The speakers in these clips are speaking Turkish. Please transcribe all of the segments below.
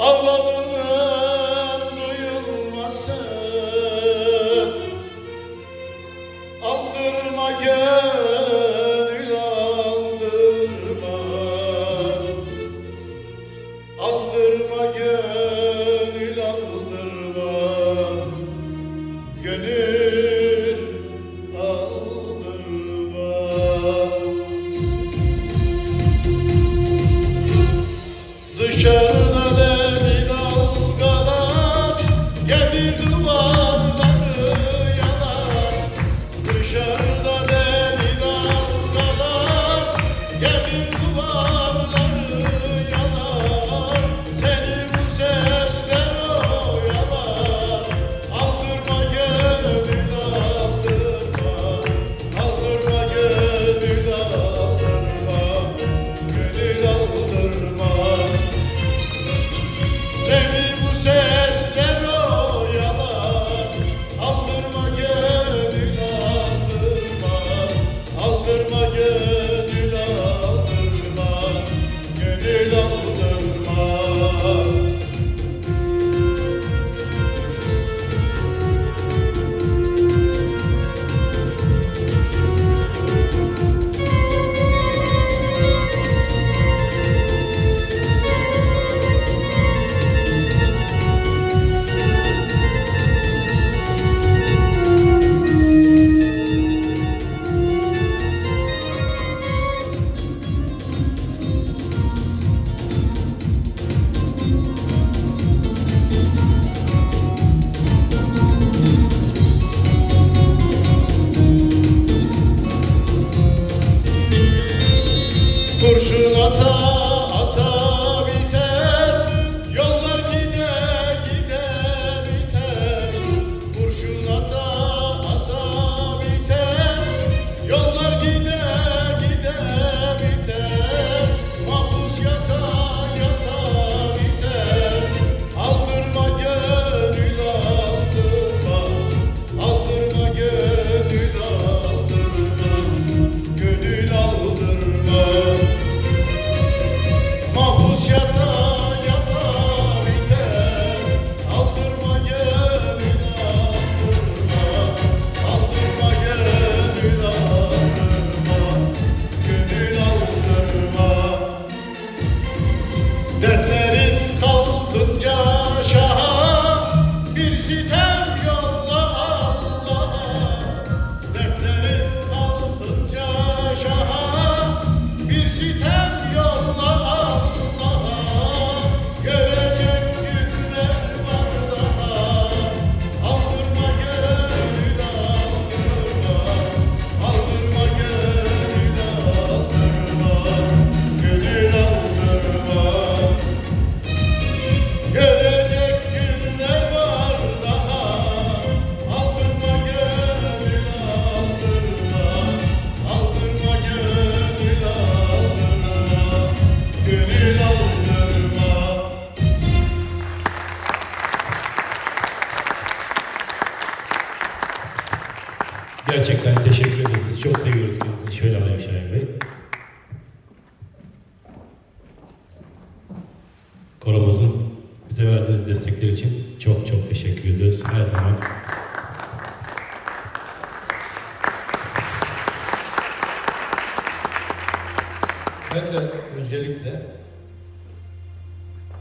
Ağladığını vererek koromuzun bize verdiğiniz destekler için çok çok teşekkür ediyoruz. Her zaman Ben de öncelikle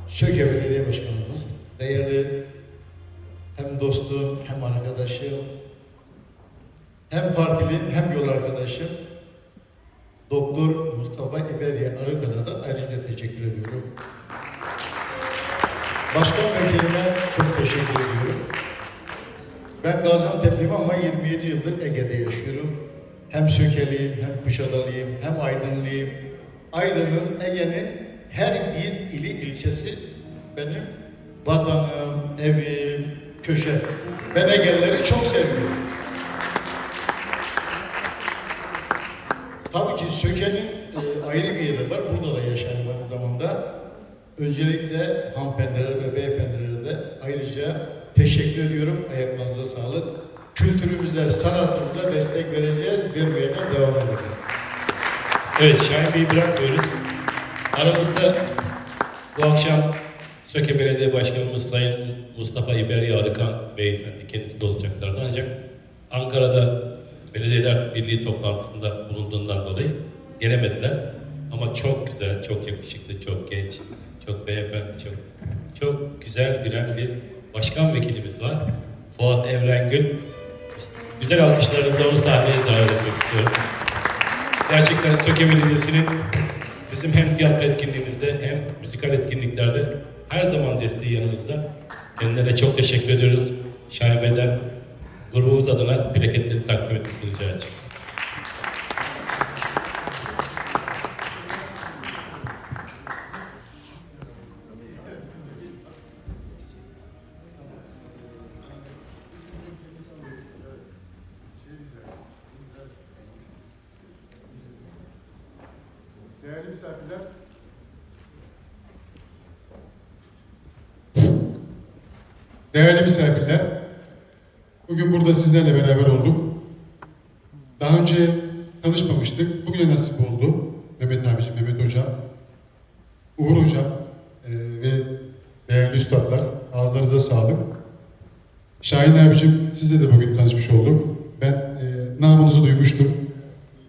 Söke Belediye Başkanımız, değerli hem dostum, hem arkadaşım, hem partili, hem yol arkadaşım, Doktor Mustafa İberiye Arıkan'a da ayrıca teşekkür ediyorum. Başkan vekilime çok teşekkür ediyorum. Ben Gaziantep'liyim ama 27 yıldır Ege'de yaşıyorum. Hem Sökeliyim, hem Kuşadalıyım, hem Aydınlıyım. Aydın'ın, Ege'nin her bir ili ilçesi benim vatanım, evim, köşem. Ben Ege'lileri çok seviyorum. Tabii ki Söke'nin e, ayrı bir yeri var. Burada da yaşarım aynı zamanda. Öncelikle hanımefendilere ve beyefendilere de ayrıca teşekkür ediyorum. Ayaklarınıza sağlık. Kültürümüze, sanatımıza destek vereceğiz. Vermeye de devam edeceğiz. Evet, Şahin Bey'i bırakmıyoruz. Aramızda bu akşam Söke Belediye Başkanımız Sayın Mustafa İberi Arıkan Beyefendi kendisi de olacaklardı. Ancak Ankara'da Belediyeler Birliği toplantısında bulunduğundan dolayı gelemediler. Ama çok güzel, çok yakışıklı, çok genç, çok beyefendi, çok çok güzel gülen bir başkan vekilimiz var. Fuat Evrengül. Güzel alkışlarınızla onu sahneye davet etmek istiyorum. Gerçekten Söke Belediyesi'nin bizim hem tiyatro etkinliğimizde hem müzikal etkinliklerde her zaman desteği yanımızda. Kendilerine çok teşekkür ediyoruz. Şahin Bey'den grubumuz adına plaketleri takdim etmesini rica edeceğim. Değerli misafirler, Değerli misafirler, bugün burada sizlerle beraber olduk. Daha önce tanışmamıştık. Bugüne nasip oldu. Mehmet abicim, Mehmet hocam, Uğur hocam eee, ve değerli üstadlar, ağızlarınıza sağlık. Şahin abicim, sizle de bugün tanışmış olduk. Ben eee namınızı duymuştum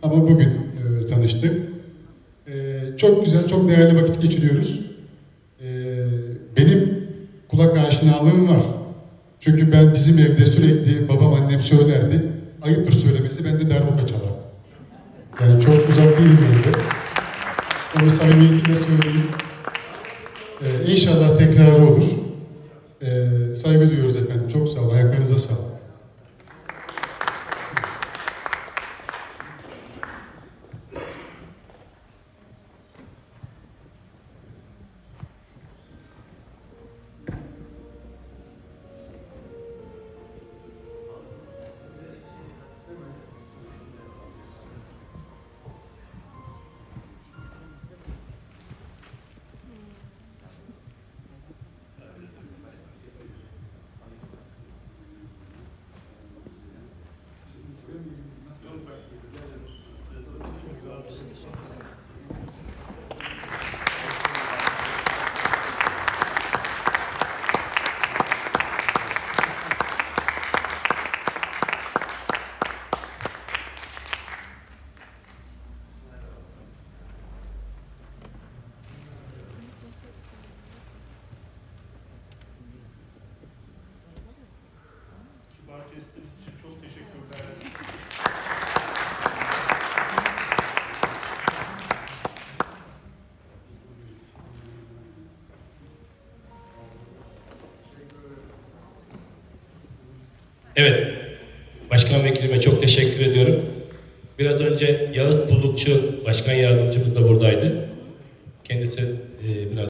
ama bugün eee, tanıştık. Ee, çok güzel, çok değerli vakit geçiriyoruz. Ee, benim kulak aşinalığım var. Çünkü ben bizim evde sürekli babam annem söylerdi. Ayıptır söylemesi, ben de darbuka çalardım. Yani çok uzak değilim evde. Onu samimiyetle söyleyeyim. Ee, inşallah tekrarı olur. Ee, saygı duyuyoruz efendim. Çok sağ olun. Ayaklarınıza sağlık. Kibar jestiniz için çok teşekkürler. Evet, Başkan Vekilime çok teşekkür ediyorum. Biraz önce Yağız Pullukçu Başkan Yardımcımız da buradaydı.